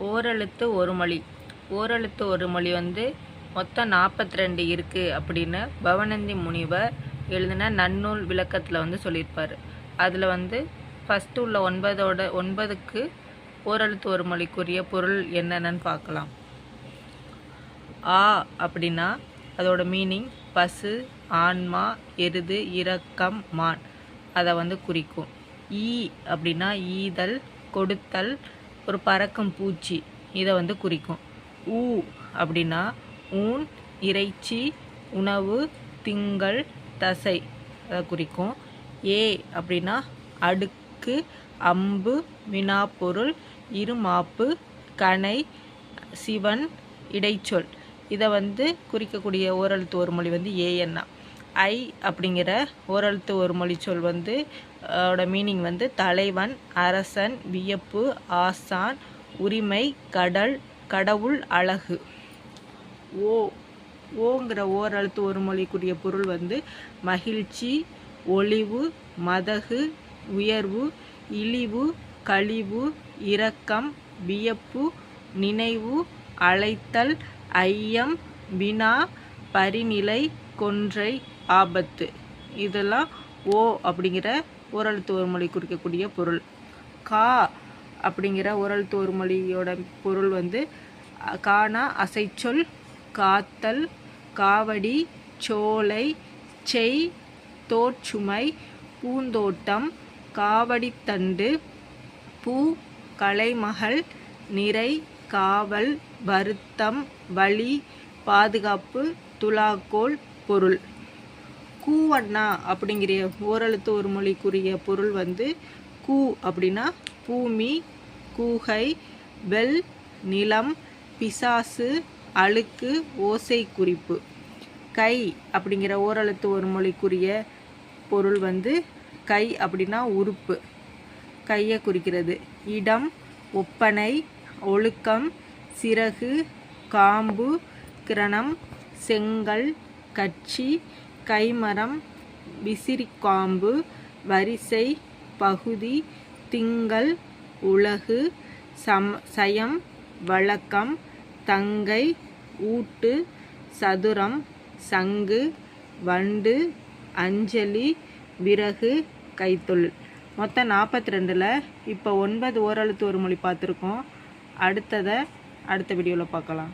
ஓரெழுத்து ஒரு மொழி. ஓரெழுத்து ஒரு மொழி வந்து மொத்தம் நாற்பத்தி ரெண்டு இருக்குது அப்படின்னு பவனந்தி முனிவர் எழுதின நன்னூல் விளக்கத்தில் வந்து சொல்லியிருப்பார். அதில் வந்து ஃபஸ்ட்டு உள்ள ஒன்பதோட ஒன்பதுக்கு ஓரெழுத்து ஒரு மொழிக்குரிய பொருள் என்னென்னு பார்க்கலாம். ஆ அப்படின்னா அதோட மீனிங் பசு ஆன்மா எருது இரக்கம் மான். அதை வந்து குறிக்கும். ஈ அப்படின்னா ஈதல் கொடுத்தல் ஒரு பறக்கும் பூச்சி. இதை வந்து குறிக்கும். ஊ அப்படின்னா ஊன் இறைச்சி உணவு திங்கள் தசை. அதை குறிக்கும். ஏ அப்படின்னா அடுக்கு அம்பு வினாப்பொருள் இருமாப்பு கனை சிவன் இடைச்சொல். இதை வந்து குறிக்கக்கூடிய ஓரெழுத்து ஒரு மொழி வந்து ஏஎன்னா ஐ அப்படிங்கிற ஓரெழுத்து ஒரு மொழி சொல் வந்து ஓட மீனிங் வந்து தலைவன் அரசன் வியப்பு ஆசான் உரிமை கடல் கடவுள் அழகு. ஓ ஓங்கிற ஓரெழுத்து ஒரு மொழிக்குரிய பொருள் வந்து மகிழ்ச்சி ஒளிவு மதகு உயர்வு இழிவு கழிவு இரக்கம் வியப்பு நினைவு அழைத்தல் ஐயம் வினா பரிநிலை கொன்றை ஆபத்து. இதெல்லாம் ஓ அப்படிங்கிற ஓரெழுத்து ஒரு மொழி குறிக்கக்கூடிய பொருள். கா அப்படிங்கிற ஓரெழுத்து ஒரு மொழியோட பொருள் வந்து கானா அசைச்சொல் காத்தல் காவடி சோலை செய் தோற்றுமை பூந்தோட்டம் காவடித்தண்டு பூ கலைமகள் நிறை காவல் வருத்தம் வழி பாதுகாப்பு துலாக்கோல் பொருள். கூவண்ணா அப்படிங்கிற ஓரெழுத்து ஒரு மொழிக்குரிய பொருள் வந்து கூ அப்படின்னா பூமி கூகை வெல் நிலம் பிசாசு அழுக்கு ஓசை குறிப்பு. கை அப்படிங்கிற ஓரெழுத்து ஒரு மொழிக்குரிய பொருள் வந்து கை அப்படின்னா உறுப்பு. கையை குறிக்கிறது. இடம் ஒப்பனை ஒழுக்கம் சிறகு காம்பு கிரணம் செங்கல் கட்சி கைமரம் விசிறிக்காம்பு வரிசை பகுதி திங்கள் உலகு சம் சயம் வழக்கம் தங்கை ஊட்டு சதுரம் சங்கு வண்டு அஞ்சலி விறகு கைத்தொழில். மொத்தம் நாற்பத்தி ரெண்டில் இப்போ ஒன்பது ஓரெழுத்து ஒரு மொழி பார்த்துருக்கோம். அடுத்ததை அடுத்த வீடியோவில் பார்க்கலாம்.